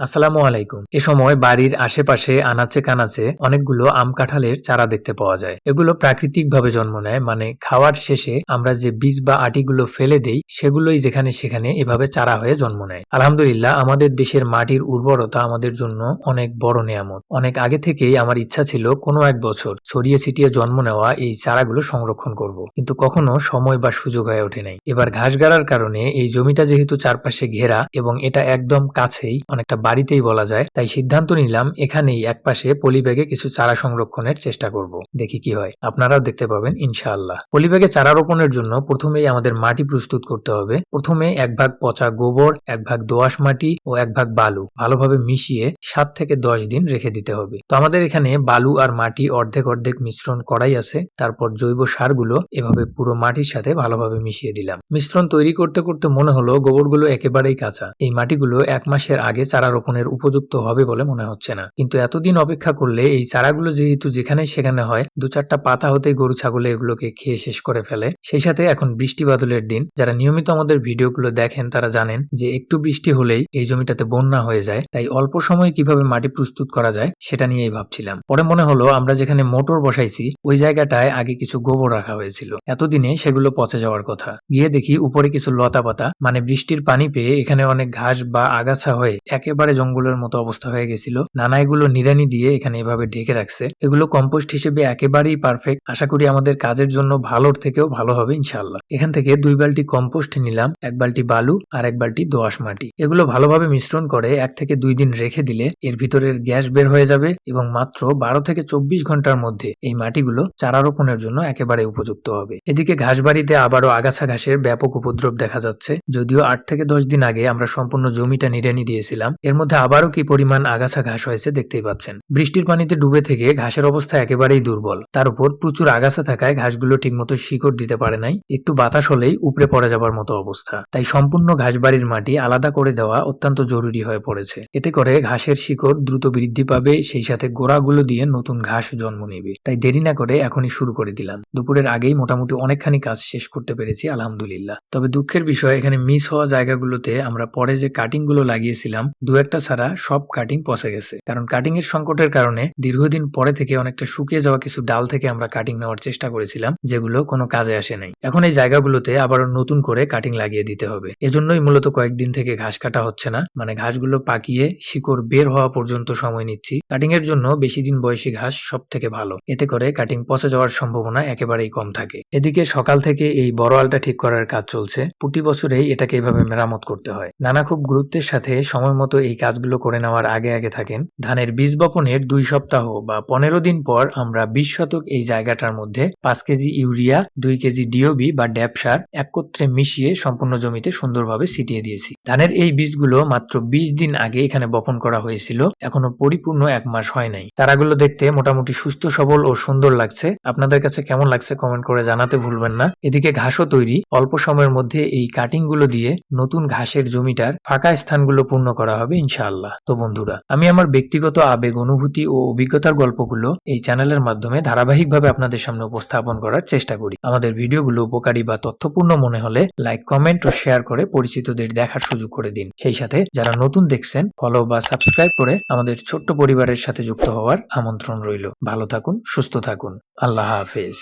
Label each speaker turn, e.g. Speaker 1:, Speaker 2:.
Speaker 1: আসসালামু আলাইকুম। এ সময় বাড়ির আশেপাশে, আনাচে কানাচে অনেকগুলো আম কাঁঠালের চারা দেখতে পাওয়া যায়। এগুলো প্রাকৃতিকভাবে জন্ম নেয় মানে খাওয়ার শেষে আমরা যে বীজ বা আটিগুলো ফেলে দেই, সেগুলোই যেখানে সেখানে এভাবে চারা হয়ে জন্ম নেয়। আলহামদুলিল্লাহ, আমাদের দেশের মাটির উর্বরতা আমাদের জন্য অনেক বড় নেয়ামত। অনেক আগে থেকেই আমার ইচ্ছা ছিল কোনো এক বছর ছড়িয়ে ছিটিয়ে জন্ম নেওয়া এই চারাগুলো সংরক্ষণ করব। কিন্তু কখনো সময় বা সুযোগ হয়ে ওঠে নাই। এবার ঘাস গাড়ার কারণে এই জমিটা যেহেতু চারপাশে ঘেরা এবং এটা একদম কাছেই অনেকটা বাড়িতেই বলা যায়, তাই সিদ্ধান্ত নিলাম এখানেই একপাশে পলিব্যাগে কিছু চারা সংরক্ষণের চেষ্টা করব। দেখি কি হয়। আপনারাও দেখতে পাবেন, ইনশাআল্লাহ। পলিব্যাগে চারা রোপণের জন্য প্রথমেই আমাদের মাটি প্রস্তুত করতে হবে। প্রথমে এক ভাগ পচা গোবর, এক ভাগ দোআঁশ মাটি ও এক ভাগ বালু ভালোভাবে মিশিয়ে সাত থেকে দশ দিন রেখে দিতে হবে। তো আমাদের এখানে বালু আর মাটি অর্ধেক অর্ধেক মিশ্রণ করাই আছে। তারপর জৈব সারগুলো এভাবে পুরো মাটির সাথে ভালোভাবে মিশিয়ে দিলাম। মিশ্রণ তৈরি করতে করতে মনে হলো গোবরগুলো একেবারেই কাঁচা। এই মাটিগুলো এক মাসের আগে চারা রোপণের উপযুক্ত হবে বলে মনে হচ্ছে না। কিন্তু এতদিন অপেক্ষা করলে এই চারাগুলো যেহেতু যেখানে সেখানে হয়, দু চারটা পাতা হতেই গরু ছাগলে এগুলোকে খেয়ে শেষ করে ফেলে। সেই সাথে এখন বৃষ্টি বাদলের দিন। যারা নিয়মিত আমাদের ভিডিওগুলো দেখেন তারা জানেন যে একটু বৃষ্টি হলেই এই জমিটাতে বন্যা হয়ে যায়। তাই অল্প সময়ে কীভাবে মাটি প্রস্তুত করা যায় সেটা নিয়েই ভাবছিলাম। পরে মনে হলো আমরা যেখানে মোটর বসাইছি, ওই জায়গাটায় আগে কিছু গোবর রাখা হয়েছিল। এতদিনে সেগুলো পচে যাওয়ার কথা। গিয়ে দেখি উপরে কিছু লতা পাতা মানে বৃষ্টির পানি পেয়ে এখানে অনেক ঘাস বা আগাছা হয়ে একেবারে জঙ্গলের মতো অবস্থা হয়ে গেছিল। নানা এগুলো নিরানি দিয়ে এখানে এভাবে ঢেকে রাখছে। এগুলো কম্পোস্ট হিসেবে একেবারেই পারফেক্ট আশা করি আমাদের কাজের জন্য ভালোর থেকেও ভালো হবে ইনশাল্লাহ এখান থেকে দুই বালতি কম্পোস্ট নিলাম, এক বালতি বালু আর এক বালতি দোআঁশ মাটি। এগুলো ভালোভাবে মিশ্রণ করে এক থেকে দুই দিন রেখে দিলে এর ভিতরের গ্যাস বের হয়ে যাবে এবং মাত্র বারো থেকে চব্বিশ ঘণ্টার মধ্যে এই মাটিগুলো চারা রোপণের জন্য একেবারে উপযুক্ত হবে। এদিকে ঘাসবাড়িতে আবারও আগাছা ঘাসের ব্যাপক উপদ্রব দেখা যাচ্ছে। যদিও আট থেকে দশ দিন আগে আমরা সম্পূর্ণ জমিটা নিড়ানি দিয়েছিলাম, এর মধ্যে আবারও কি পরিমাণ আগাছা ঘাস হয়েছে দেখতেই পাচ্ছেন। বৃষ্টির পানিতে ডুবে থেকে ঘাসের অবস্থা একেবারেই দুর্বল। তার উপর প্রচুর আগাছা থাকায় ঘাসগুলো ঠিকমতো শিকড় দিতে পারে নাই। একটু বাতাস হলেই উপড়ে পড়ে যাবার মতো অবস্থা। তাই সম্পূর্ণ ঘাসবাড়ির মাটি আলাদা করে দেওয়া অত্যন্ত জরুরি হয়ে পড়েছে। এতে করে ঘাসের শিকড় দ্রুত বৃদ্ধি পাবে, সেই সাথে গোড়াগুলো দিয়ে নতুন ঘাস জন্ম নেবে। তাই দেরি না করে এখনই শুরু করে দিলাম। দুপুরের আগেই মোটামুটি অনেকখানি কাজ শেষ করতে পেরেছি, আলহামদুলিল্লাহ। তবে দুঃখের বিষয়, এখানে মিস হওয়া জায়গাগুলোতে আমরা পরে যে কাটিংগুলো লাগিয়েছিলাম দু একটা ছাড়া সব কাটিং পচে গেছে। কারণ কাটিং এর সংকটের কারণে দীর্ঘদিন পরে থেকে অনেকটা শুকিয়ে যাওয়া কিছু ডাল থেকে আমরা কাটিং নেওয়ার চেষ্টা করেছিলাম, যেগুলো কোনো কাজে আসে নাই। এখন এই জায়গাগুলোতে আবার নতুন করে কাটিং লাগিয়ে দিতে হবে। এজন্যই মূলত কয়েকদিন থেকে ঘাস কাটা হচ্ছে না মানে ঘাসগুলো পাকিয়ে শিকড় বের হওয়া পর্যন্ত সময় নিচ্ছি। কাটিং এর জন্য বেশি দিন বয়সী ঘাস সব থেকে ভালো। এতে করে কাটিং পচে যাওয়ার সম্ভাবনা একেবারেই কম থাকে। এদিকে সকাল থেকে এই বড় আলটা ঠিক করার কাজ চলছে। প্রতি বছরেই এটাকে এভাবে মেরামত করতে হয়। নানা খুব গুরুত্বের সাথে সময় মতো এই কাজগুলো করে নেওয়ার আগে আগে থাকেন। ধানের বীজ বপনের দুই সপ্তাহ বা পনেরো দিন পর আমরা বিশ শতক এই জায়গাটার মধ্যে পাঁচ কেজি ইউরিয়া, দুই কেজি ডিওবি বা ড্যাপ সার একত্রে মিশিয়ে সম্পূর্ণ জমিতে সুন্দরভাবে ছিটিয়ে দিয়েছি। ধানের এই বীজগুলো মাত্র বিশ দিন আগে এখানে বপন করা হয়েছিল, এখনও পরিপূর্ণ এক মাস হয় নাই। তারাগুলো দেখতে মোটামুটি সুস্থ, সবল ও সুন্দর লাগছে। আপনাদের কাছে কেমন লাগছে কমেন্ট করে জানাতে ভুলবেন না। এদিকে ঘাসও তৈরি। অল্প সময়ের মধ্যে এই কাটিংগুলো দিয়ে নতুন ঘাসের জমিটার ফাঁকা স্থানগুলো পূর্ণ করা হবে ইনশাআল্লাহ। তো বন্ধুরা, আমি আমার ব্যক্তিগত আবেগ, অনুভূতি ও অভিজ্ঞতার গল্পগুলো এই চ্যানেলের মাধ্যমে ধারাবাহিকভাবে আপনাদের সামনে উপস্থাপন করার চেষ্টা করি। আমাদের ভিডিওগুলো উপকারী বা তথ্যপূর্ণ মনে হলে লাইক, কমেন্ট ও শেয়ার করে পরিচিতদের দেখার সুযোগ করে দিন। সেই সাথে যারা নতুন দেখছেন, ফলো বা সাবস্ক্রাইব করে আমাদের ছোট্ট পরিবারের সাথে যুক্ত হওয়ার আমন্ত্রণ রইল। ভালো থাকুন, সুস্থ থাকুন। আল্লাহ হাফেজ।